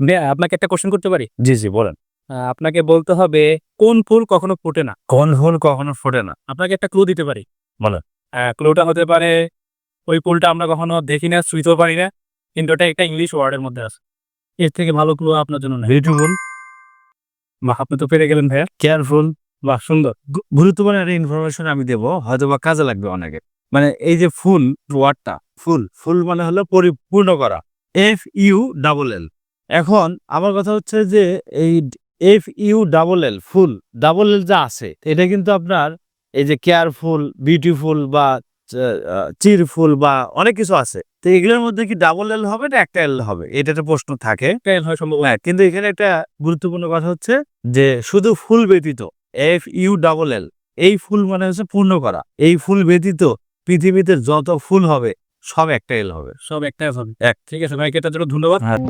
ভাইয়া আপনাকে একটা কোশ্চেন করতে পারি? জি জি বলেন। আপনাকে বলতে হবে কোন ফুল কখনো ফোটে না? কোন ফুল কখনো ফোটে না? আপনাকে একটা ক্লু দিতে পারি। বলেন। ক্লুটা হতে পারে ওই ফুলটা আমরা কখনো দেখি না ছুঁইতেও পারি না কিন্তু ওটা একটা ইংলিশ ওয়ার্ডের মধ্যে আছে। এর থেকে ভালো ক্লু আপনার জন্য বিউটিফুল বা আপনি তো পেরে গেলেন ভাইয়া। কেয়ারফুল বা সুন্দর। গুরুত্বপূর্ণ একটা ইনফরমেশন আমি দেব হয়তো বা কাজে লাগবে অনেকে। মানে এই যে ফুল ওয়ার্ডটা ফুল ফুল মানে হলো পরিপূর্ণ করা। এফ ইউ ডাবল এল এখন আমার কথা হচ্ছে যে এই F U double L full double L যা আছে এটা কিন্তু আপনার এই যে কেয়ারফুল বিউটিফুল বা চিরফুল বা অনেক কিছু আছে। তো এগুলোর মধ্যে কি ডাবল এল হবে না একটা এল হবে? এটা একটা প্রশ্ন থাকে। হয় সম্ভব হ্যাঁ কিন্তু এখানে একটা গুরুত্বপূর্ণ কথা হচ্ছে যে শুধু ফুল ব্যতীত এফ ইউ ডাবল এল এই ফুল মানে হচ্ছে পূর্ণ করা। এই ফুল ব্যতীত পৃথিবীতে যত ফুল হবে সব একটা এল হবে। সব একটাই হবে। এক। ঠিক আছে ভাই এটার জন্য ধন্যবাদ। হ্যাঁ।